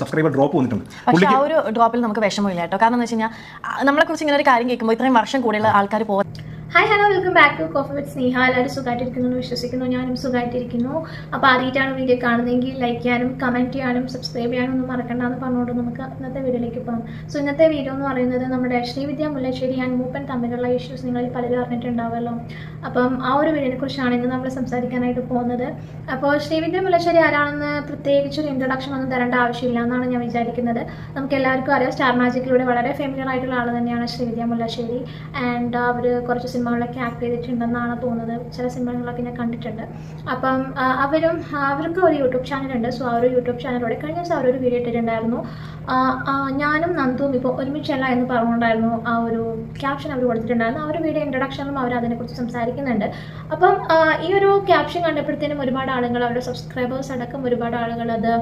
Subscriber drop വന്നിട്ടുണ്ട്. പക്ഷെ ആ ഒരു ഡ്രോപ്പിൽ നമുക്ക് വിഷമമില്ല കേട്ടോ. കാരണം എന്ന് വെച്ച് കഴിഞ്ഞാൽ നമ്മളെ കുറിച്ച് ഇങ്ങനെ ഒരു കാര്യം കേൾക്കുമ്പോൾ ഇത്രയും വർഷം കൂടിയുള്ള ആൾക്കാർ പോകും hi hello welcome back to coffee with Sneha എല്ലാവരും സുഖമായിട്ടിരിക്കുന്നു എന്ന് വിശ്വസിക്കുന്നു ഞാനും സുഖമായിട്ടിരിക്കുന്നു അപ്പോൾ ആദ്യമായിട്ടാണ് വീഡിയോ കാണുന്നതെങ്കിൽ ലൈക്ക് ചെയ്യാനും കമന്റ് ചെയ്യാനും സബ്സ്ക്രൈബ് ചെയ്യാനും ഒന്നും മറക്കണ്ട എന്ന് പറഞ്ഞുകൊണ്ട് നമുക്ക് ഇന്നത്തെ വീഡിയോയിലേക്ക് പോകാം. സോ ഇന്നത്തെ വീഡിയോ എന്ന് പറയുന്നത് നമ്മുടെ ശ്രീവിദ്യ മുല്ലശ്ശേരി ആൻഡ് മൂപ്പൻ തമ്മിലുള്ള ഇഷ്യൂസ് നിങ്ങളിൽ പലരും അറിഞ്ഞിട്ടുണ്ടാവുമല്ലോ. അപ്പം ആ ഒരു വീടിനെ കുറിച്ചാണ് ഇന്ന് നമ്മൾ സംസാരിക്കാനായിട്ട് പോകുന്നത്. അപ്പോൾ ശ്രീവിദ്യ മുല്ലശ്ശേരി ആരാണെന്ന് പ്രത്യേകിച്ച് ഒരു ഇൻട്രൊഡക്ഷൻ ഒന്നും തരേണ്ട ആവശ്യമില്ല എന്നാണ് ഞാൻ വിചാരിക്കുന്നത്. നമുക്ക് എല്ലാവർക്കും അറിയാം സ്റ്റാർ മാജിക്കിലൂടെ വളരെ ഫെമിലിയർ ആയിട്ടുള്ള ആൾ തന്നെയാണ് ശ്രീവിദ്യ മുല്ലശ്ശേരി. ആൻഡ് അവർ കുറച്ച് സിനിമകളിലൊക്കെ ആക്ട് ചെയ്തിട്ടുണ്ടെന്നാണ് തോന്നുന്നത്. ചില സിനിമകളൊക്കെ ഞാൻ കണ്ടിട്ടുണ്ട്. അപ്പം അവരും അവർക്ക് ഒരു യൂട്യൂബ് ചാനലുണ്ട് സോ ആ ഒരു യൂട്യൂബ് ചാനലിലൂടെ കഴിഞ്ഞ ദിവസം അവരൊരു വീഡിയോ ഇട്ടിട്ടുണ്ടായിരുന്നു. ഞാനും നന്ദുവും ഇപ്പോൾ ഒരുമിച്ചല്ല എന്ന് പറഞ്ഞുകൊണ്ടായിരുന്നു ആ ഒരു ക്യാപ്ഷൻ അവർ കൊടുത്തിട്ടുണ്ടായിരുന്നു. ആ ഒരു വീഡിയോ ഇൻട്രൊഡക്ഷനിലും അവർ അതിനെക്കുറിച്ച് സംസാരിക്കുന്നുണ്ട്. അപ്പം ഈ ഒരു ക്യാപ്ഷൻ കണ്ടപ്പോഴത്തേനും ഒരുപാട് ആളുകൾ അവരുടെ സബ്സ്ക്രൈബേഴ്സ് അടക്കം ഒരുപാട് ആളുകൾ അത്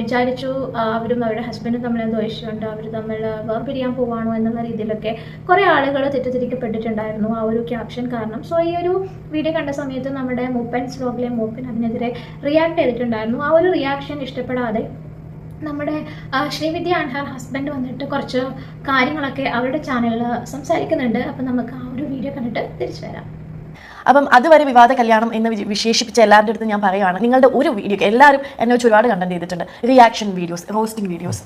വിചാരിച്ചു അവരും അവരുടെ ഹസ്ബൻഡും തമ്മിൽ എന്തോ ഇഷ്യുണ്ട് അവർ തമ്മിൽ വേർപിരിയാൻ പോവാണോ എന്നുള്ള രീതിയിലൊക്കെ കുറേ ആളുകൾ തെറ്റിദ്ധരിക്കപ്പെട്ടിട്ടുണ്ടായിരുന്നു ആ ഒരു ക്യാപ്ഷൻ കാരണം. സോ ഈ ഒരു വീഡിയോ കണ്ട സമയത്ത് നമ്മുടെ മൂപ്പൻ സ്ലോഗിലെ മൂപ്പൻ അതിനെതിരെ റിയാക്ട് ചെയ്തിട്ടുണ്ടായിരുന്നു. ആ ഒരു റിയാക്ഷൻ ഇഷ്ടപ്പെടാതെ നമ്മുടെ ശ്രീവിദ്യ ആൻഡ് ഹർ ഹസ്ബൻഡ് വന്നിട്ട് കുറച്ച് കാര്യങ്ങളൊക്കെ അവരുടെ ചാനലിൽ സംസാരിക്കുന്നുണ്ട്. അപ്പം നമുക്ക് ആ ഒരു വീഡിയോ കണ്ടിട്ട് തിരിച്ചു വരാം. അപ്പം അതുവരെ വിവാദ കല്യാണം എന്ന് വിശ- വിശേഷിപ്പിച്ച എല്ലാവരുടെ അടുത്ത് ഞാൻ പറയുകയാണ് നിങ്ങളുടെ ഒരു വീഡിയോ എല്ലാവരും എന്നെ വെച്ച് ഒരുപാട് കണ്ടന്റ് ചെയ്തിട്ടുണ്ട്. റിയാക്ഷൻ വീഡിയോസ് റോസ്റ്റിംഗ് വീഡിയോസ്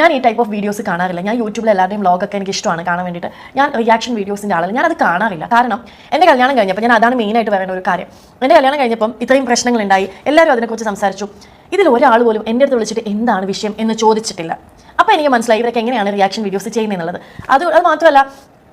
ഞാൻ ഈ ടൈപ്പ് ഓഫ് വീഡിയോസ് കാണാറില്ല. ഞാൻ യൂട്യൂബിൽ എല്ലാവരുടെയും വ്ളോഗൊക്കെ എനിക്ക് ഇഷ്ടമാണ് കാണാൻ വേണ്ടിയിട്ട്. ഞാൻ റിയാക്ഷൻ വീഡിയോസിന്റെ ആളല്ല. ഞാനത് കാണാറില്ല. കാരണം എന്റെ കല്യാണം കഴിഞ്ഞപ്പോൾ ഞാൻ അതാണ് മെയിനായിട്ട് പറയുന്ന ഒരു കാര്യം. എന്റെ കല്യാണം കഴിഞ്ഞപ്പം ഇത്രയും പ്രശ്നങ്ങളുണ്ടായി. എല്ലാവരും അതിനെക്കുറിച്ച് സംസാരിച്ചു. ഇതിൽ ഒരാൾ പോലും എന്റെ അടുത്ത് വിളിച്ചിട്ട് എന്താണ് വിഷയം എന്ന് ചോദിച്ചിട്ടില്ല. അപ്പോൾ എനിക്ക് മനസ്സിലായി ഇവരൊക്കെ എങ്ങനെയാണ് റിയാക്ഷൻ വീഡിയോസ് ചെയ്യുന്നത് എന്നുള്ളത്. അത് അത് മാത്രമല്ല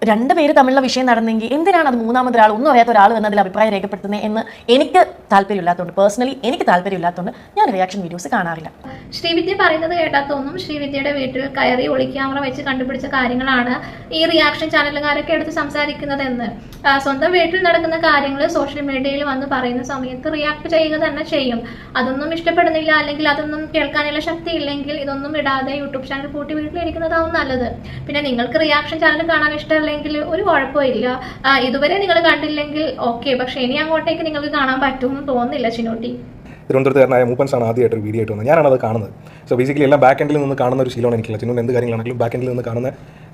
രണ്ട് പേര് തമ്മിലുള്ള വിഷയം നടന്നെങ്കിൽ എന്തിനാണ് അത് മൂന്നാമത് ഒരാൾ ഒന്നും അറിയാത്ത ഒരാൾ എന്നതിൽ അഭിപ്രായം രേഖപ്പെടുത്തുന്നത് എന്ന് എനിക്ക് താല്പര്യമില്ലാത്തതുകൊണ്ട് പേഴ്സണലി എനിക്ക് താല്പര്യമില്ലാത്തതുകൊണ്ട് ഞാൻ റിയാക്ഷൻ വീഡിയോസ് കാണാറില്ല. ശ്രീവിദ്യ പറയുന്നത് കേട്ടാൽ ശ്രീവിദ്യയുടെ വീട്ടിൽ കയറി ഒളി ക്യാമറ വെച്ച് കണ്ടുപിടിച്ച കാര്യങ്ങളാണ് ഈ റിയാക്ഷൻ ചാനലുകാരൊക്കെ എടുത്ത് സംസാരിക്കുന്നതെന്ന്. എന്ന് സ്വന്തം വീട്ടിൽ നടക്കുന്ന കാര്യങ്ങൾ സോഷ്യൽ മീഡിയയിൽ വന്ന് പറയുന്ന സമയത്ത് റിയാക്ട് ചെയ്യുക തന്നെ ചെയ്യും. അതൊന്നും ഇഷ്ടപ്പെടുന്നില്ല അല്ലെങ്കിൽ അതൊന്നും കേൾക്കാനുള്ള ശക്തി ഇല്ലെങ്കിൽ ഇതൊന്നും ഇടാതെ യൂട്യൂബ് ചാനൽ കൂട്ടി വീട്ടിലിരിക്കുന്നതാവും നല്ലത്. പിന്നെ നിങ്ങൾക്ക് റിയാക്ഷൻ ചാനൽ കാണാൻ ഇഷ്ടമല്ലെങ്കിൽ ഒരു കുഴപ്പമില്ല. ഇതുവരെ നിങ്ങൾ കണ്ടില്ലെങ്കിൽ ഓക്കെ പക്ഷെ ഇനി അങ്ങോട്ടേക്ക് നിങ്ങൾക്ക് കാണാൻ പറ്റുമെന്ന് തോന്നുന്നില്ല ചിനോട്ടി. തിരുവനന്തപുരത്തുകാരനായ ആണ് ആദ്യമായിട്ട് ഒരു വീഡിയോ ആയിട്ട് വന്നത്. ഞാനാണ് അത് കാണുന്നത്. സോ ബേസിക്കലി എല്ലാം ബാക്ക് എൻഡിൽ നിന്ന് കാണുന്ന ഒരു ശീലമാണ് എനിക്കുള്ളത്. ചിന്നു എന്ത് കാര്യങ്ങളാണെങ്കിലും ബാക്ക് എൻഡിൽ നിന്ന് കാണുന്ന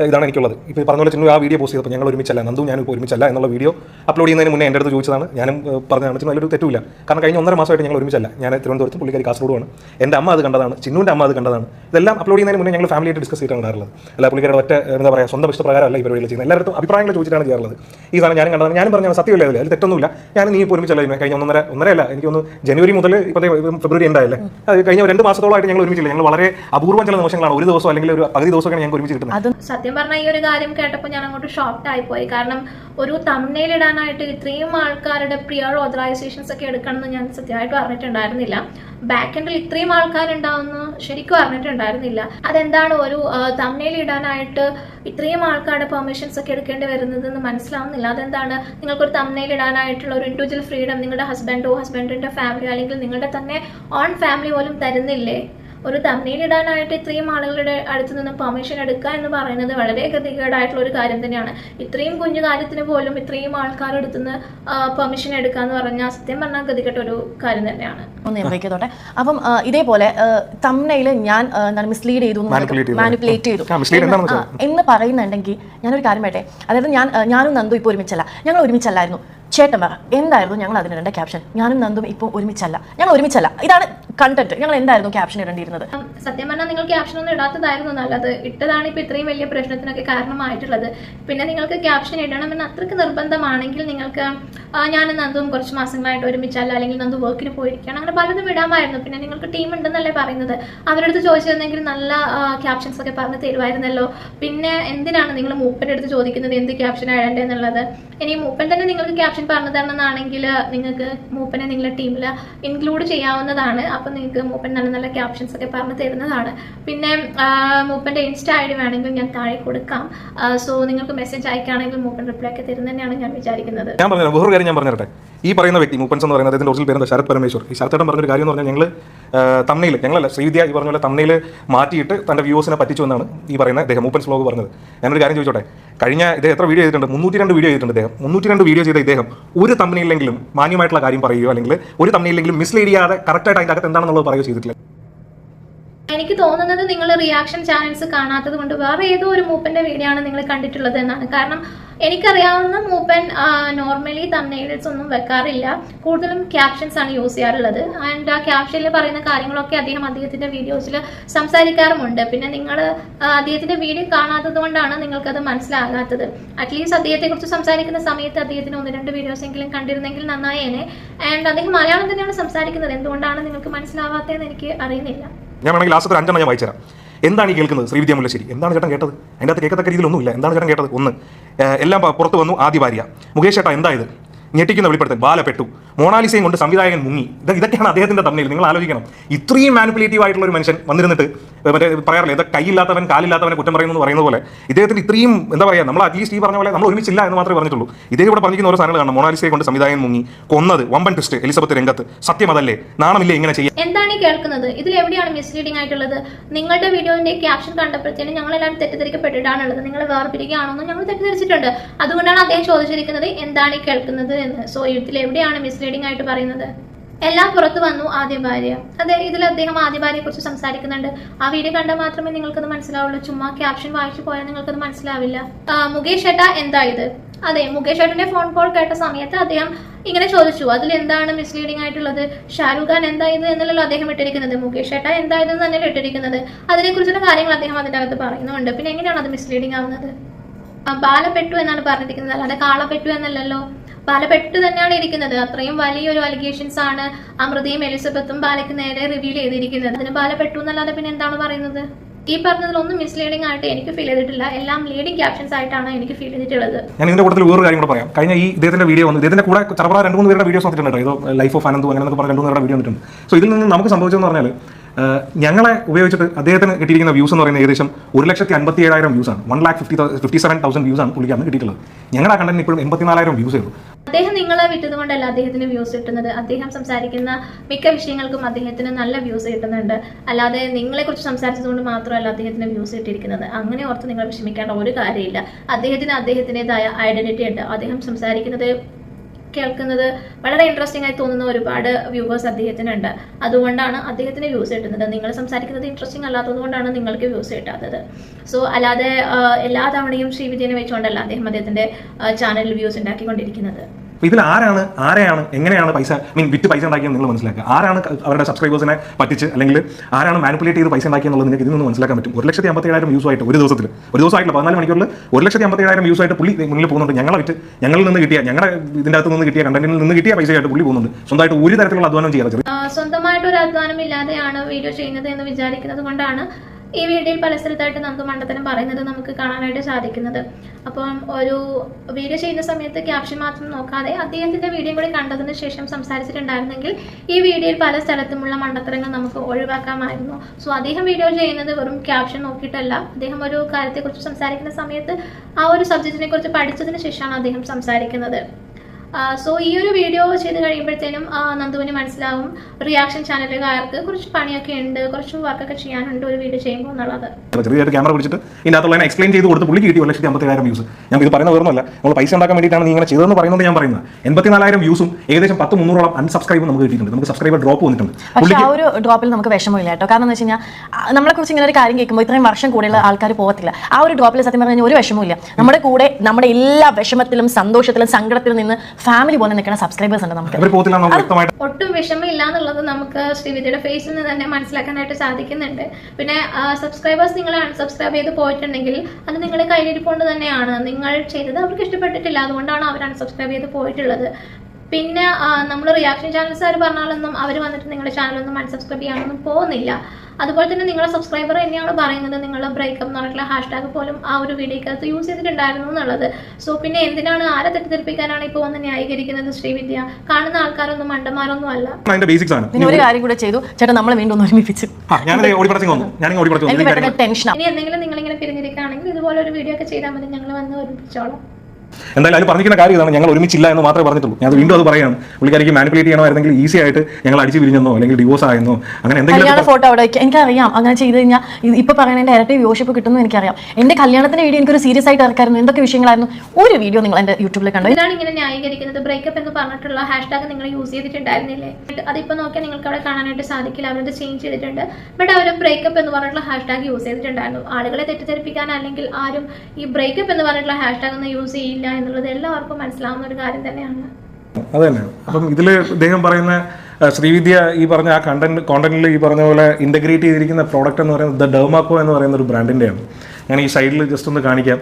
ഇതാണ് എനിക്കുള്ളത്. ഇപ്പോൾ പറഞ്ഞ പോലെ ചിന്നു ആ വീഡിയോ പോസ്റ്റ് ചെയ്തപ്പോൾ ഞങ്ങൾ ഒരുമിച്ചല്ല നന്ദു ഞാനും ഇപ്പോൾ ഒരുമിച്ചല്ല എന്നുള്ള വീഡിയോ അപ്ലോഡ് ചെയ്യുന്നതിന് മുന്നേ എന്റെ അടുത്ത് ചോദിച്ചതാണ്. ഞാനും പറഞ്ഞതാണ് ചിന്നു അതിലൊരു തെറ്റുമില്ല. കാരണം കഴിഞ്ഞ ഒന്നര മാസമായിട്ട് ഞങ്ങൾ ഒരുമിച്ചല്ല. ഞാൻ തിരുവനന്തപുരത്ത് പുള്ളിക്കാരി കാസർഗോഡുമാണ് എന്റെ അമ്മ അത് കണ്ടതാണ് ചിന്നുവിന്റെ അമ്മ അത് കണ്ടതാണ്. ഇതെല്ലാം അപ്ലോഡ് ചെയ്യുന്നതിന് മുന്നേ ഞങ്ങൾ ഫാമിലി ആയിട്ട് ഡിസ്കസ് ചെയ്തിട്ടാണ് ഇടാറുള്ളത് അല്ല പുള്ളിക്കാരുടെ ഒറ്റ എന്താ പറയുക സ്വന്തം ഇഷ്ടപ്രകാരമല്ല പരിപാടി ചെയ്യുന്നത്. എല്ലാവരും അഭിപ്രായങ്ങൾ ചോദിച്ചിട്ടാണ് ചെയ്യാറുള്ളത്. ഈ സാധനം ഞാനും കണ്ടതാണ്. ഞാനും പറഞ്ഞ സത്യമില്ല അതിൽ തെറ്റൊന്നുമില്ല. ഞാൻ നീ ഇപ്പോൾ ഒരുമിച്ചല്ല കഴിഞ്ഞ ഒന്നര ഒന്നരയല്ല എനിക്ക് ഒന്ന് ജനുവരി മുതൽ ഇപ്പോൾ ഫെബ്രുവരി ഉണ്ടായല്ലേ? അത് കഴിഞ്ഞ രണ്ട് മാസത്തോളമായിട്ട് ഞങ്ങൾ ഒരുമിച്ചില്ല. ഞങ്ങൾ വളരെ അപൂർവം ചില ദിവസങ്ങളാണ് ഒരു ദിവസം അല്ലെങ്കിൽ ഒരു പകുതി ദിവസമൊക്കെ ഞങ്ങൾ ഒരുമിച്ച് കിട്ടുന്നത്. സത്യം പറഞ്ഞ ഈ ഒരു കാര്യം കേട്ടപ്പോൾ ഞാൻ അങ്ങോട്ട് ഷോക്ക്ഡ് ആയിപ്പോയി. കാരണം ഒരു തമിഴ്നയിൽ ഇടാനായിട്ട് ഇത്രയും ആൾക്കാരുടെ പ്രിയർ ഓതറൈസേഷൻസ് ഒക്കെ എടുക്കണമെന്ന് ഞാൻ സത്യമായിട്ട് അറിഞ്ഞിട്ടുണ്ടായിരുന്നില്ല ബാക്ക് എൻഡിൽ ഇത്രയും ആൾക്കാരുണ്ടാവുമെന്ന് ശരിക്കും അറിഞ്ഞിട്ടുണ്ടായിരുന്നില്ല. അതെന്താണ് ഒരു തമിഴ്നയിൽ ഇടാനായിട്ട് ഇത്രയും ആൾക്കാരുടെ പെർമിഷൻസ് ഒക്കെ എടുക്കേണ്ടി വരുന്നത് എന്ന് മനസ്സിലാവുന്നില്ല. അതെന്താണ്? നിങ്ങൾക്കൊരു തമിഴ്നയിൽ ഇടാനായിട്ടുള്ള ഒരു ഇൻഡിവിജ്വൽ ഫ്രീഡം നിങ്ങളുടെ ഹസ്ബൻഡോ ഹസ്ബൻഡിന്റെ ഫാമിലിയോ അല്ലെങ്കിൽ നിങ്ങളുടെ തന്നെ ഓൺ ഫാമിലി പോലും തരുന്നില്ലേ? ഒരു തമ്മനയിൽ ഇടാനായിട്ട് ഇത്രയും ആളുകളുടെ അടുത്ത് നിന്ന് പെർമിഷൻ എടുക്കുക എന്ന് പറയുന്നത് വളരെ ഗതികേടായിട്ടുള്ള ഒരു കാര്യം തന്നെയാണ്. ഇത്രയും കുഞ്ഞു കാര്യത്തിന് പോലും ഇത്രയും ആൾക്കാരുടെ അടുത്ത് നിന്ന് പെർമിഷൻ എടുക്കുക എന്ന് പറഞ്ഞാൽ സത്യം പറഞ്ഞാൽ ഗതികെട്ട ഒരു കാര്യം തന്നെയാണ്. ഒന്ന് നിർവഹിക്കത്തോട്ടെ അപ്പം ഇതേപോലെ തമ്മനയിൽ ഞാൻ എന്താണ് മിസ്ലീഡ് ചെയ്തു മാനിപ്പുലേറ്റ് ചെയ്തു. എന്ന് പറയുന്നുണ്ടെങ്കിൽ ഞാനൊരു കാര്യം വേട്ടെ അതായത് ഞാൻ ഞാനും നന്ദു ഇപ്പോൾ ഒരുമിച്ചല്ല. ഞങ്ങൾ ഒരുമിച്ചല്ലായിരുന്നു. ചേട്ടൻ എന്തായിരുന്നു ഞങ്ങൾ അതിന് ഇടേണ്ട ക്യാപ്ഷൻ ഞാനും നന്ദും ഇപ്പോൾ ഒരുമിച്ചല്ല. ഞങ്ങൾ ഒരുമിച്ചല്ല. ഇതാണ് കണ്ടന്റ് ഞങ്ങൾ എന്തായിരുന്നു ക്യാപ്ഷൻ ഇടേണ്ടിയിരുന്നത്? സത്യം പറഞ്ഞാൽ നിങ്ങൾ ക്യാപ്ഷൻ ഒന്നും ഇടാത്തതായിരുന്നു. നല്ലത്. ഇട്ടതാണ് ഇപ്പൊ ഇത്രയും വലിയ പ്രശ്നത്തിനൊക്കെ കാരണമായിട്ടുള്ളത്. പിന്നെ നിങ്ങൾക്ക് ക്യാപ്ഷൻ ഇടണമെന്ന് അത്രയ്ക്ക് നിർബന്ധമാണെങ്കിൽ നിങ്ങൾക്ക് ഞാനും നന്ദും കുറച്ച് മാസങ്ങളായിട്ട് ഒരുമിച്ചല്ല. അല്ലെങ്കിൽ നന്ദു വർക്കിന് പോയിരിക്കുകയാണ്. അങ്ങനെ പലതും ഇടാമായിരുന്നു. പിന്നെ നിങ്ങൾക്ക് ടീം ഉണ്ടെന്നല്ലേ പറയുന്നത്. അവരുടെ അടുത്ത് ചോദിച്ചിരുന്നെങ്കിൽ നല്ല ക്യാപ്ഷൻസ് ഒക്കെ പറഞ്ഞ് തരുമായിരുന്നല്ലോ. പിന്നെ എന്തിനാണ് നിങ്ങൾ മൂപ്പന്റെ അടുത്ത് ചോദിക്കുന്നത്? എന്ത് ക്യാപ്ഷൻ എന്നുള്ളത്? ഇനി മൂപ്പൻ തന്നെ നിങ്ങൾക്ക് ക്യാപ്ഷൻ പറഞ്ഞു തരണമെന്നാണെങ്കിൽ നിങ്ങൾക്ക് മൂപ്പനെ നിങ്ങളുടെ ടീമിൽ ഇൻക്ലൂഡ് ചെയ്യാവുന്നതാണ്. അപ്പം നിങ്ങൾക്ക് മൂപ്പൻ നല്ല നല്ല ക്യാപ്ഷൻസ് ഒക്കെ പറഞ്ഞു തരുന്നതാണ്. പിന്നെ മൂപ്പന്റെ ഇൻസ്റ്റ ഐ ഡി വേണമെങ്കിൽ ഞാൻ താഴെ കൊടുക്കാം. സോ നിങ്ങൾക്ക് മെസ്സേജ് അയക്കുകയാണെങ്കിൽ മൂപ്പൻ റിപ്ലൈ ഒക്കെ തരുന്നതന്നെയാണ് ഞാൻ വിചാരിക്കുന്നത്. ഞാൻ പറഞ്ഞു ഞാൻ പറഞ്ഞിരട്ടെ ഈ പറയുന്ന വ്യക്തി മൂപ്പൻസ് എന്ന് പറയുന്നത് അദ്ദേഹത്തിന്റെ ഒറിജിനൽ പേര് എന്താ ശരത് പരമേശ്വർ. ഈ ശരത്തേട്ടൻ പറഞ്ഞൊരു കാര്യം എന്ന് പറഞ്ഞാൽ ഞങ്ങൾ തമ്മയിൽ ഞങ്ങളല്ല ശ്രീവിദ്യ ഈ പറഞ്ഞ പോലെ തമ്മയിൽ മാറ്റിയിട്ട് തന്റെ വ്യൂസിനെ പറ്റിച്ചു എന്നാണ് ഈ പറയുന്ന അദ്ദേഹം മൂപ്പൻസ് വ്ലോഗ് പറഞ്ഞത്. ഞാനൊരു കാര്യം ചോദിച്ചോട്ടെ? കഴിഞ്ഞ ഇദ്ദേഹം എത്ര വീഡിയോ ചെയ്തിട്ടുണ്ട്? മുന്നൂറ്റി രണ്ട് വീഡിയോ ചെയ്തിട്ടുണ്ട് അദ്ദേഹം മുന്നൂറ്റി രണ്ട് വീഡിയോ ചെയ്ത ഇദ്ദേഹം ഒരു തമ്മിലെങ്കിലും മാന്യമായിട്ടുള്ള കാര്യം പറയുകയോ അല്ലെങ്കിൽ ഒരു തമ്മനിലെങ്കിലും മിസ്ലീഡ് ചെയ്യാതെ കറക്റ്റായിട്ട് അതിന്റെ അകത്ത് എന്താണെന്നുള്ളത് പറയുകയോ ചെയ്തിട്ടില്ല. എനിക്ക് തോന്നുന്നത് നിങ്ങൾ റിയാക്ഷൻ ചാനൽസ് കാണാത്തത് കൊണ്ട് വേറെ ഏതോ ഒരു മൂപ്പന്റെ വീഡിയോ ആണ് നിങ്ങൾ കണ്ടിട്ടുള്ളത് എന്നാണ്. കാരണം എനിക്കറിയാവുന്ന മൂപ്പൻ നോർമലി തമ്മിൽസ് ഒന്നും വെക്കാറില്ല. കൂടുതലും ക്യാപ്ഷൻസ് ആണ് യൂസ് ചെയ്യാറുള്ളത്. ആൻഡ് ആ ക്യാപ്ഷനിൽ പറയുന്ന കാര്യങ്ങളൊക്കെ അദ്ദേഹം അദ്ദേഹത്തിന്റെ വീഡിയോസിൽ സംസാരിക്കാറുമുണ്ട്. പിന്നെ നിങ്ങൾ അദ്ദേഹത്തിന്റെ വീഡിയോ കാണാത്തത് കൊണ്ടാണ് നിങ്ങൾക്കത് മനസ്സിലാകാത്തത്. അറ്റ്ലീസ്റ്റ് അദ്ദേഹത്തെക്കുറിച്ച് സംസാരിക്കുന്ന സമയത്ത് അദ്ദേഹത്തിന് ഒന്ന് രണ്ട് വീഡിയോസ് എങ്കിലും കണ്ടിരുന്നെങ്കിൽ നന്നായേനെ. ആൻഡ് അദ്ദേഹം മലയാളം തന്നെയാണ് സംസാരിക്കുന്നത്. എന്തുകൊണ്ടാണ് നിങ്ങൾക്ക് മനസ്സിലാവാത്തതെന്ന് എനിക്ക് അറിയുന്നില്ല. ഞാൻ വേണമെങ്കിൽ ലാസ്റ്റ് അഞ്ചെണ്ണം ഞാൻ വായിച്ചുതരാം. എന്താണ് ഈ കേൾക്കുന്നത്? ശ്രീവിദ്യ മുല്ലശ്ശേരി എന്താണ് ചേട്ടൻ കേട്ടത്? അതിന്റെ അകത്ത് കേൾക്കത്തക്ക രീതിയിലൊന്നുമില്ല. എന്താണ് ചേട്ടൻ കേട്ടത്? ഒന്ന് എല്ലാം പുറത്ത് വന്നു ആദ്യ ഭാര്യ. മുകേഷ് ചേട്ടാ എന്താ ഇത്? ഞെട്ടിക്കുന്ന വെളിപ്പെടുത്തൽ. ബാലപ്പെട്ടു. മോണാലിസയും കൊണ്ട് സംവിധായകൻ മുങ്ങി. ഇത് ഇതൊക്കെയാണ് അദ്ദേഹത്തിന്റെ തമ്മിൽ. നിങ്ങൾ ആലോചിക്കണം. ഇത്രയും മാനിപ്പുലേറ്റീവ് ആയിട്ടുള്ള ഒരു മനുഷ്യൻ വന്നിരുന്നിട്ട് മറ്റേ പറയാറില്ല ഇത് കൈയില്ലാത്തവൻ കാലില്ലാത്തവനെ കുറ്റം പറയുന്നു പറയുന്നത് പോലെ ഇദ്ദേഹത്തിന് ഇത്രയും എന്താ പറയുക നമ്മൾ അറ്റ്ലീസ്റ്റ് ഈ പറഞ്ഞ പോലെ നമ്മൾ ഒരുമിച്ചില്ല എന്ന് മാത്രമേ പറഞ്ഞിട്ടുള്ളൂ. ഇദ്ദേഹം ഇവിടെ പറഞ്ഞിരിക്കുന്ന ഓരോ സാധനങ്ങൾ കാണണം. മോണാലിസയെ കൊണ്ട് സംവിധായകൻ മുങ്ങി. കൊന്നത് വമ്പൻ ട്വിസ്റ്റ് എലിസബത്ത് രംഗത്ത്. സത്യമതല്ലേ നാണമില്ലേ ഇങ്ങനെ ചെയ്യാം എന്താണ് ഈ കേൾക്കുന്നത്? ഇതിൽ എവിടെയാണ് മിസ്ലീഡിംഗ് ആയിട്ടുള്ളത്? നിങ്ങളുടെ വീഡിയോന്റെ ക്യാപ്ഷൻ കണ്ടപ്പോഴത്തേനും ഞങ്ങൾ എല്ലാവരും തെറ്റിദ്ധരിക്കപ്പെട്ടിട്ടാണുള്ളത് നിങ്ങൾ വേർപിരിക്കുകയാണെന്ന് ഞങ്ങൾ തെറ്റിദ്ധരിച്ചിട്ടുണ്ട്. അതുകൊണ്ടാണ് അദ്ദേഹം ചോദിച്ചിരിക്കുന്നത് എന്താണ് ഈ കേൾക്കുന്നത്? എന്ന്. സോ ഇതിൽ എവിടെയാണ് മിസ്ലീഡിംഗ് ആയിട്ട് പറയുന്നത്? എല്ലാം പുറത്തു വന്നു ആദ്യ ഭാര്യ. അതെ ഇതിൽ അദ്ദേഹം ആദ്യ ഭാര്യയെ കുറിച്ച് സംസാരിക്കുന്നുണ്ട്. ആ വീഡിയോ കണ്ടാൽ മാത്രമേ നിങ്ങൾക്കത് മനസ്സിലാവുള്ളൂ. ചുമ്മാ ക്യാപ്ഷൻ വായിച്ചു പോയാൽ നിങ്ങൾക്കത് മനസ്സിലാവില്ല. മുകേഷ് ഏട്ട എന്താ ഇത്? അതെ മുകേഷ് ഏട്ടന്റെ ഫോൺ കോൾ കേട്ട സമയത്ത് അദ്ദേഹം ഇങ്ങനെ ചോദിച്ചു. അതിൽ എന്താണ് മിസ്ലീഡിംഗ് ആയിട്ടുള്ളത്? ഷാരൂഖ് ഖാൻ എന്തായത് എന്നല്ലല്ലോ അദ്ദേഹം ഇട്ടിരിക്കുന്നത്. മുകേഷ് ഏട്ട എന്തായത് എന്ന് തന്നെ ഇട്ടിരിക്കുന്നത്. അതിനെക്കുറിച്ചുള്ള കാര്യങ്ങൾ അദ്ദേഹം അതിന്റെ അകത്ത് പറയുന്നുണ്ട് പിന്നെ എങ്ങനെയാണ് അത് മിസ്ലീഡിംഗ് ആവുന്നത്? ബാലപ്പെട്ടു എന്നാണ് പറഞ്ഞിരിക്കുന്നത്. അല്ലാതെ കാളപ്പെട്ടു എന്നല്ലല്ലോ. ബാലപ്പെട്ടു തന്നെയാണ് ഇരിക്കുന്നത്. അത്രയും വലിയൊരു അലിഗേഷൻസ് ആണ് അമൃതയും എലിസബത്തും ബാലയ്ക്ക് നേരെ റിവീൽ ചെയ്തിരിക്കുന്നത്. അതിന് ബാലപ്പെട്ടു എന്നല്ലാതെ പിന്നെ എന്താണ് പറയുന്നത്? ഈ പറഞ്ഞതിലൊന്നും മിസ്ലീഡിംഗ് ആയിട്ട് എനിക്ക് ഫീൽ ചെയ്തിട്ടില്ല. എല്ലാം ലീഡിംഗ് ക്യാപ്ഷൻസ് ആയിട്ടാണ് എനിക്ക് ഫീൽ ചെയ്തിട്ടുള്ളത്. ഞാൻ ഇതിന്റെ കൂട്ടത്തിൽ വേറൊരു കാര്യം കൂടെ പറയാം. കഴിഞ്ഞ ഈ ഇദ്ദേഹത്തിന്റെ വീഡിയോ വന്നു ഇദ്ദേഹത്തിന്റെ കൂടെ ചെറുപ്പ രണ്ട് മൂന്ന് പേരുടെ വീഡിയോസ് വന്നിട്ടുണ്ട് കേട്ടോ. ലൈഫ് ഓഫ് അനന്തു അങ്ങനെ പറഞ്ഞ രണ്ട് മൂന്ന് പേരുടെ വീഡിയോ വന്നിട്ടുണ്ട്. സോ ഇതിൽ നിന്ന് നമുക്ക് സംഭവിച്ചതെന്ന് പറഞ്ഞാൽ ഞങ്ങളെ ഉപയോഗിച്ചിട്ട് അദ്ദേഹത്തിന് കിട്ടിയിരിക്കുന്ന വ്യൂസ് എന്ന് പറയുന്നത് ഏകദേശം ഒരു ലക്ഷത്തി അൻപത്തി ഏഴായിരം വ്യൂസ് ആണ് one lakh fifty fifty seven thousand views ആണ് പുള്ളിക്കാണ് കിട്ടിയിട്ടുള്ളത്. ഞങ്ങളുടെ കണ്ടന്റ് ഇപ്പോഴും എൺപത്തിനാലായിരം വ്യൂസ് ഉള്ളൂ അദ്ദേഹം നിങ്ങളെ വിട്ടതുകൊണ്ടല്ല അദ്ദേഹത്തിന് വ്യൂസ് കിട്ടുന്നത്. അദ്ദേഹം സംസാരിക്കുന്ന മിക്ക വിഷയങ്ങൾക്കും അദ്ദേഹത്തിന് നല്ല വ്യൂസ് കിട്ടുന്നുണ്ട്. അല്ലാതെ നിങ്ങളെ കുറിച്ച് സംസാരിച്ചതുകൊണ്ട് മാത്രമല്ല അദ്ദേഹത്തിന് വ്യൂസ് കിട്ടിയിരിക്കുന്നത്. അങ്ങനെ ഓർത്ത് നിങ്ങൾ വിഷമിക്കേണ്ട ഒരു കാര്യമില്ല. അദ്ദേഹത്തിന് അദ്ദേഹത്തിന്റെതായ ഐഡന്റിറ്റി ഉണ്ട്. അദ്ദേഹം സംസാരിക്കുന്നത് കേൾക്കുന്നത് വളരെ ഇൻട്രസ്റ്റിംഗ് ആയി തോന്നുന്ന ഒരുപാട് വ്യൂവേഴ്സ് അദ്ദേഹത്തിനുണ്ട്. അതുകൊണ്ടാണ് അദ്ദേഹത്തിന് വ്യൂസ് കിട്ടുന്നത്. നിങ്ങൾ സംസാരിക്കുന്നത് ഇൻട്രസ്റ്റിംഗ് അല്ലാത്തത് കൊണ്ടാണ് നിങ്ങൾക്ക് വ്യൂസ് കിട്ടാത്തത്. സോ അല്ലാതെ എല്ലാ തവണയും ശ്രീവിദ്യനെ വെച്ചുകൊണ്ടല്ല അദ്ദേഹം അദ്ദേഹത്തിന്റെ ചാനലിൽ വ്യൂസ് ഉണ്ടാക്കിക്കൊണ്ടിരിക്കുന്നത്. അപ്പോൾ ഇതിൽ ആരാണ് ആരെയാണ് എങ്ങനെയാണ് പൈസ മീൻ വിറ്റ് പൈസ ഉണ്ടാക്കിയെന്ന് നിങ്ങൾ മനസ്സിലാക്കുക. ആരാണ് അവരുടെ സബ്സ്ക്രൈബേഴ്സിനെ പറ്റിച്ച് അല്ലെങ്കിൽ ആരാണ് മാനിപ്പുലേറ്റ് ചെയ്ത് പൈസ ഉണ്ടാക്കിയെന്നുള്ളത് നിങ്ങൾക്ക് ഇതിൽ നിന്ന് മനസ്സിലാക്കാൻ പറ്റും. ഒരു ലക്ഷത്തി അമ്പത്തി ഏഴായിരം ആയിട്ട് ഒരു ദിവസത്തിൽ ഒരു ദിവസമായിട്ടില്ല പതിനാല് മണിക്കൂറിൽ ഒരു ലക്ഷത്തി അമ്പത്തി ഏഴായിരം ആയിട്ട് പുള്ളി മുന്നിൽ പോകുന്നുണ്ട്. ഞങ്ങളെ വിറ്റ് ഞങ്ങളിൽ നിന്ന് കിട്ടിയ ഞങ്ങളുടെ ഇതിന്റെ അകത്ത് നിന്ന് കിട്ടിയ കണ്ടന്റിൽ നിന്ന് കിട്ടിയ പൈസയായിട്ട് പുള്ളി പോകുന്നുണ്ട്. സ്വന്തമായിട്ട് ഒരു തരത്തിലുള്ള അധ്വാനം ചെയ്യാതെ സ്വന്തമായിട്ട് ഒരു അധ്വാനം ഇല്ലാതെയാണ് വീഡിയോ ചെയ്യുന്നത് എന്ന് വിചാരിക്കുന്നത് കൊണ്ടാണ് ഈ വീഡിയോയിൽ പല സ്ഥലത്തായിട്ട് നമുക്ക് മണ്ടത്തരം പറയുന്നത് നമുക്ക് കാണാനായിട്ട് സാധിക്കുന്നത്. അപ്പം ഒരു വീഡിയോ ചെയ്യുന്ന സമയത്ത് ക്യാപ്ഷൻ മാത്രം നോക്കാതെ അദ്ദേഹത്തിന്റെ വീഡിയോ കൂടി കണ്ടതിന് ശേഷം സംസാരിച്ചിട്ടുണ്ടായിരുന്നെങ്കിൽ ഈ വീഡിയോയിൽ പല സ്ഥലത്തുമുള്ള മണ്ടത്തരങ്ങൾ നമുക്ക് ഒഴിവാക്കാമായിരുന്നു. സോ അദ്ദേഹം വീഡിയോ ചെയ്യുന്നത് വെറും ക്യാപ്ഷൻ നോക്കിയിട്ടല്ല. അദ്ദേഹം ഒരു കാര്യത്തെക്കുറിച്ച് സംസാരിക്കുന്ന സമയത്ത് ആ ഒരു സബ്ജക്റ്റിനെ കുറിച്ച് പഠിച്ചതിന് ശേഷമാണ് അദ്ദേഹം സംസാരിക്കുന്നത്. സോ ഈ ഒരു വീഡിയോ ചെയ്ത് കഴിയുമ്പോഴത്തേനും നന്ദുവിന് മനസ്സിലാവും റിയാക്ഷൻ ചാനലുകാർക്ക് കുറച്ച് പണിയൊക്കെ ഉണ്ട് കുറച്ച് വർക്കൊക്കെ ചെയ്യാനുണ്ട് ഒരു വീഡിയോ ചെയ്യുമ്പോൾ എന്നുള്ളത്. ചെറിയൊരു ക്യാമറ പിടിച്ചിട്ട് ഇതിനകത്തുള്ള എക്സ്പ്ലെയിൻ ചെയ്ത് കൊടുത്ത് പുള്ളി കിട്ടി ഒരു ലക്ഷത്തി അമ്പത്തി ഏഴായിരം വ്യൂസ് ഞാൻ ഇത് പറയുന്ന വേറൊന്നുമല്ല നമ്മൾ പൈസ ഉണ്ടാക്കാൻ വേണ്ടിയിട്ടാണ് നീ ഇങ്ങനെ ചെയ്തതെന്ന് പറയുന്നത് ഞാൻ പറയുന്നത്. എൺപത്തിനാലായിരം വ്യൂസും ഏകദേശം പത്ത് മുന്നൂറോളം അൺസബ്സ്ക്രൈബ് നമുക്ക് കിട്ടിയിട്ടുണ്ട്. നമുക്ക് സബ്സ്ക്രൈബർ ഡ്രോപ്പ് വന്നിട്ടുണ്ട്. പക്ഷേ ആ ഒരു ഡ്രോപ്പിൽ നമുക്ക് വിഷമമില്ല കേട്ടോ. കാരണം എന്ന് വെച്ച് കഴിഞ്ഞാൽ നമ്മളെ കുറിച്ച് ഇങ്ങനെ ഒരു കാര്യം കേൾക്കുമ്പോൾ ഇത്രയും വർഷം കൂടെയുള്ള ആൾക്കാർ പോകത്തില്ല. ആ ഒരു ഡ്രോപ്പിൽ സത്യം പറഞ്ഞാൽ ഒരു വിഷമമില്ല നമ്മുടെ കൂടെ നമ്മുടെ എല്ലാ വിഷമത്തിലും സന്തോഷത്തിലും സങ്കടത്തിലും നിന്ന് ഫാമിലി പോലെ നിൽക്കുന്ന സബ്സ്ക്രൈബേഴ്സ് ഉണ്ട് നമുക്ക്. ഒട്ടും വിഷമമില്ല എന്നുള്ളത് നമുക്ക് ശ്രീവിദ്യയുടെ ഫേസിൽ നിന്ന് തന്നെ മനസ്സിലാക്കാനായിട്ട് സാധിക്കുന്നുണ്ട്. പിന്നെ സബ്സ്ക്രൈബേഴ്സ് നിങ്ങൾ അൺസബ്സ്ക്രൈബ് ചെയ്ത് പോയിട്ടുണ്ടെങ്കിൽ അത് നിങ്ങളുടെ കയ്യിലിരിപ്പുകൊണ്ട് തന്നെയാണ്. നിങ്ങൾ ചെയ്തത് അവർക്ക് ഇഷ്ടപ്പെട്ടിട്ടില്ല. അതുകൊണ്ടാണ് അവർ അൺസബ്സ്ക്രൈബ് ചെയ്ത് പോയിട്ടുള്ളത്. പിന്നെ നമ്മൾ റിയാക്ഷൻ ചാനൽസുകാർ പറഞ്ഞാലൊന്നും അവർ വന്നിട്ട് നിങ്ങളുടെ ചാനലൊന്നും അൺസബ്സ്ക്രൈബ് ചെയ്യാനൊന്നും പോകുന്നില്ല. അതുപോലെ തന്നെ നിങ്ങളുടെ സബ്സ്ക്രൈബർ തന്നെയാണ് പറയുന്നത് നിങ്ങളുടെ ബ്രേക്കപ്പ് എന്ന് പറഞ്ഞിട്ടുള്ള ഹാഷ്ടാഗ് പോലും ആ ഒരു വീഡിയോക്കകത്ത് യൂസ് ചെയ്തിട്ടുണ്ടായിരുന്നു എന്നുള്ളത്. സോ പിന്നെ എന്തിനാണ് ആരെ തെറ്റിദ്ധരിപ്പിക്കാനാണ് ഇപ്പോൾ വന്ന് ന്യായീകരിക്കുന്നത് ശ്രീവിദ്യ കാണുന്ന ആൾക്കാരൊന്നും മണ്ടന്മാരൊന്നും അല്ല. അതിന്റെ ബേസിക്സ് ആണ്. പിന്നെ ഒരു കാര്യം കൂടെ ചെയ്തു. ചേട്ടാ നമ്മളെ വീണ്ടും ഒന്ന് ഒരുമിപ്പിച്ചു. ഇനി എന്തെങ്കിലും നിങ്ങൾ ഇങ്ങനെ പിരിഞ്ഞിരിക്കുകയാണെങ്കിൽ ഇതുപോലെ ഒരു വീഡിയോ ഒക്കെ ചെയ്താൽ മതി. ഞങ്ങൾ വന്ന് ഒരുമിച്ചോളാം എന്തായാലും അതിൽ പറഞ്ഞിരിക്കുന്ന കാര്യം ഇതാണ്. ഞങ്ങൾ ഒരുമിച്ചില്ല എന്ന് മാത്രമേ പറഞ്ഞിട്ടുള്ളൂ. ഞാൻ വീണ്ടും അത് പറയാം പുള്ളിക്കാരിക്ക് മാനിപ്പുലേറ്റ് ചെയ്യണമായിരുന്നെങ്കിൽ ഈസി ആയിട്ട് ഞങ്ങൾ അടിച്ച് പിരിഞ്ഞെന്നോ അല്ലെങ്കിൽ ഡിവോഴ്സ് ആയെന്നോ അങ്ങനെ എന്തെങ്കിലും ഫോട്ടോ അവിടെ വയ്ക്കുക എനിക്കറിയാം. അങ്ങനെ ചെയ്ത് കഴിഞ്ഞാൽ ഇപ്പൊ പറയുന്നതിന്റെ ഇരട്ടി വ്യൂഷിപ്പ് കിട്ടുന്നു എനിക്കറിയാം. എന്റെ കല്യാണത്തിന്റെ വീഡിയോ എനിക്കൊരു സീരിയസ് ആയിട്ട് ഇറക്കായിരുന്നു. എന്തൊക്കെ വിഷയങ്ങളായിരുന്നു? ഒരു വീഡിയോ നിങ്ങൾ എന്റെ യൂട്യൂബിൽ കണ്ടു? ഇതാണ് ഇങ്ങനെ ന്യായീകരിക്കുന്നത്. ബ്രേക്കപ്പ് എന്ന് പറഞ്ഞിട്ടുള്ള ഹാഷ്ടാഗ് നിങ്ങൾ യൂസ് ചെയ്തിട്ടുണ്ടായിരുന്നില്ലേ? അതിപ്പോൾ നോക്കിയാൽ നിങ്ങൾക്ക് അവിടെ കാണാനായിട്ട് സാധിക്കില്ല. അവരത് ചേഞ്ച് ചെയ്തിട്ടുണ്ട്. ബട്ട് അവർ ബ്രേക്കപ്പ് എന്ന് പറഞ്ഞിട്ടുള്ള ഹാഷ്ടാഗ് യൂസ് ചെയ്തിട്ടുണ്ടായിരുന്നു. ആളുകളെ തെറ്റിദ്ധരിപ്പിക്കാൻ അല്ലെങ്കിൽ ആരും ഈ ബ്രേക്കപ്പ് എന്ന് പറഞ്ഞിട്ടുള്ള ഹാഷ്ടാഗ് ഒന്നും യൂസ് ചെയ്യില്ല. എന്നുള്ളത് എല്ലാവർക്കും മനസ്സിലാവുന്ന ഒരു കാര്യം തന്നെയാണ്. അത് തന്നെ അപ്പം ഇതിൽ ഇദ്ദേഹം പറയുന്ന ശ്രീവിദ്യ ഈ പറഞ്ഞ ആ കണ്ടന്റ് കോണ്ടന്റിൽ ഈ പറഞ്ഞ പോലെ ഇന്റഗ്രേറ്റ് ചെയ്തിരിക്കുന്ന പ്രോഡക്റ്റ് എന്ന് പറയുന്നത് ദ ഡെർമാക്കോ എന്ന് പറയുന്ന ഒരു ബ്രാൻഡിന്റെയാണ് ഞാൻ ഈ സൈഡിൽ ജസ്റ്റ് ഒന്ന് കാണിക്കാം.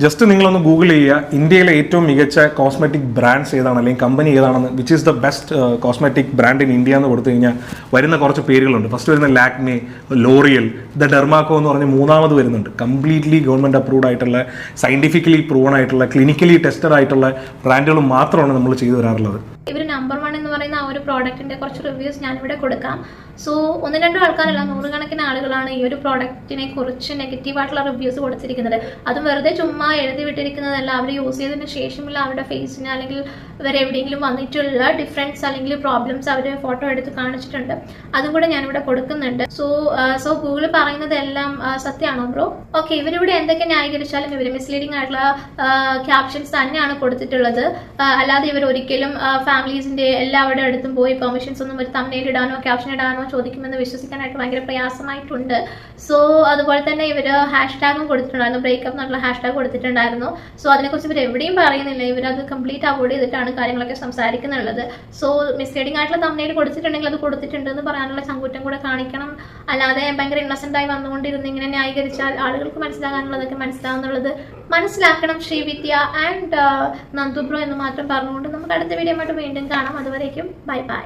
ജസ്റ്റ് നിങ്ങളൊന്ന് ഗൂഗിൾ ചെയ്യുക. ഇന്ത്യയിലെ ഏറ്റവും മികച്ച കോസ്മെറ്റിക് ബ്രാൻഡ്സ് ഏതാണ്? അല്ലെങ്കിൽ കമ്പനി ഏതാണെന്ന്? Which is the best cosmetic brand in India എന്ന് കൊടുത്തു കഴിഞ്ഞാൽ വരുന്ന കുറച്ച് പേരുകളുണ്ട്. ഫസ്റ്റ് വരുന്ന ലാക്മി ലോറിയൽ ദ ഡെർമാക്കോ എന്ന് പറഞ്ഞ് മൂന്നാമത് വരുന്നുണ്ട്. കംപ്ലീറ്റ്ലി ഗവൺമെന്റ് അപ്രൂവ്ഡ് ആയിട്ടുള്ള സയന്റിഫിക്കലി പ്രൂവൺ ആയിട്ടുള്ള ക്ലിനിക്കലി ടെസ്റ്റഡ് ആയിട്ടുള്ള ബ്രാൻഡുകൾ മാത്രമാണ് നമ്മൾ ചെയ്തു തരാറുള്ളത്. ഇവർ നമ്പർ വൺ എന്ന് പറയുന്ന ആ ഒരു പ്രോഡക്റ്റിന്റെ കുറച്ച് റിവ്യൂസ് ഞാനിവിടെ കൊടുക്കാം. സോ ഒന്ന് രണ്ടോ ആൾക്കാരല്ല നൂറുകണക്കിന് ആളുകളാണ് ഈ ഒരു പ്രോഡക്റ്റിനെ കുറിച്ച് നെഗറ്റീവായിട്ടുള്ള റിവ്യൂസ് കൊടുത്തിരിക്കുന്നത്. അതും വെറുതെ ചുമ്മാ എഴുതി വിട്ടിരിക്കുന്നതല്ല. അവർ യൂസ് ചെയ്തതിന് ശേഷമില്ല അവരുടെ ഫേസിന് അല്ലെങ്കിൽ ഇവർ എവിടെയെങ്കിലും വന്നിട്ടുള്ള ഡിഫറൻസ് അല്ലെങ്കിൽ പ്രോബ്ലംസ് അവർ ഫോട്ടോ എടുത്ത് കാണിച്ചിട്ടുണ്ട്. അതും കൂടെ ഞാനിവിടെ കൊടുക്കുന്നുണ്ട്. സോ സോ ഗൂഗിൾ പറയുന്നതെല്ലാം സത്യമാണോ ബ്രോ ഓക്കെ ഇവരിവിടെ എന്തൊക്കെ ന്യായീകരിച്ചാലും ഇവർ മിസ്ലീഡിംഗ് ആയിട്ടുള്ള ക്യാപ്ഷൻസ് തന്നെയാണ് കൊടുത്തിട്ടുള്ളത്. അല്ലാതെ ഇവർ ഒരിക്കലും ഫാമിലീസിന്റെ എല്ലാവരുടെ അടുത്തും പോയി പെർമിഷൻസ് ഒന്നും ഒരു തമ്മിൽ ഇടാനോ ക്യാപ്ഷൻ ഇടാനോ ചോദിക്കുമെന്ന് വിശ്വസിക്കാനായിട്ട് ഭയങ്കര പ്രയാസമായിട്ടുണ്ട്. സോ അതുപോലെ തന്നെ ഇവർ ഹാഷ്ടാഗും കൊടുത്തിട്ടുണ്ടായിരുന്നു. ബ്രേക്കപ്പ് എന്നുള്ള ഹാഷ്ടാഗ് കൊടുത്തിട്ടുണ്ടായിരുന്നു. സോ അതിനെക്കുറിച്ച് ഇവർ എവിടെയും പറയുന്നില്ല. ഇവർ അത് കംപ്ലീറ്റ് അവോയ്ഡ് ചെയ്തിട്ടാണ് കാര്യങ്ങളൊക്കെ സംസാരിക്കുന്നുള്ളത്. സോ മിസ്ലീഡിംഗ് ആയിട്ടുള്ള തമ്മിൽ കൊടുത്തിട്ടുണ്ടെങ്കിൽ അത് കൊടുത്തിട്ടുണ്ട് എന്ന് പറയാനുള്ള ചങ്കൂറ്റം കൂടെ കാണിക്കണം. അല്ലാതെ ഭയങ്കര ഇന്നസെന്റ് ആയി വന്നുകൊണ്ടിരുന്ന് ഇങ്ങനെ ന്യായീകരിച്ചാൽ ആളുകൾക്ക് മനസ്സിലാകാനുള്ളതൊക്കെ മനസ്സിലാവുന്നുള്ളത് മനസ്സിലാക്കണം ശ്രീവിദ്യ ആൻഡ് നന്ദുബ്രോ എന്ന് മാത്രം പറഞ്ഞുകൊണ്ട് നമുക്ക് അടുത്ത വീഡിയോ വീണ്ടും കാണാം. അതുവരേക്കും ബൈ ബൈ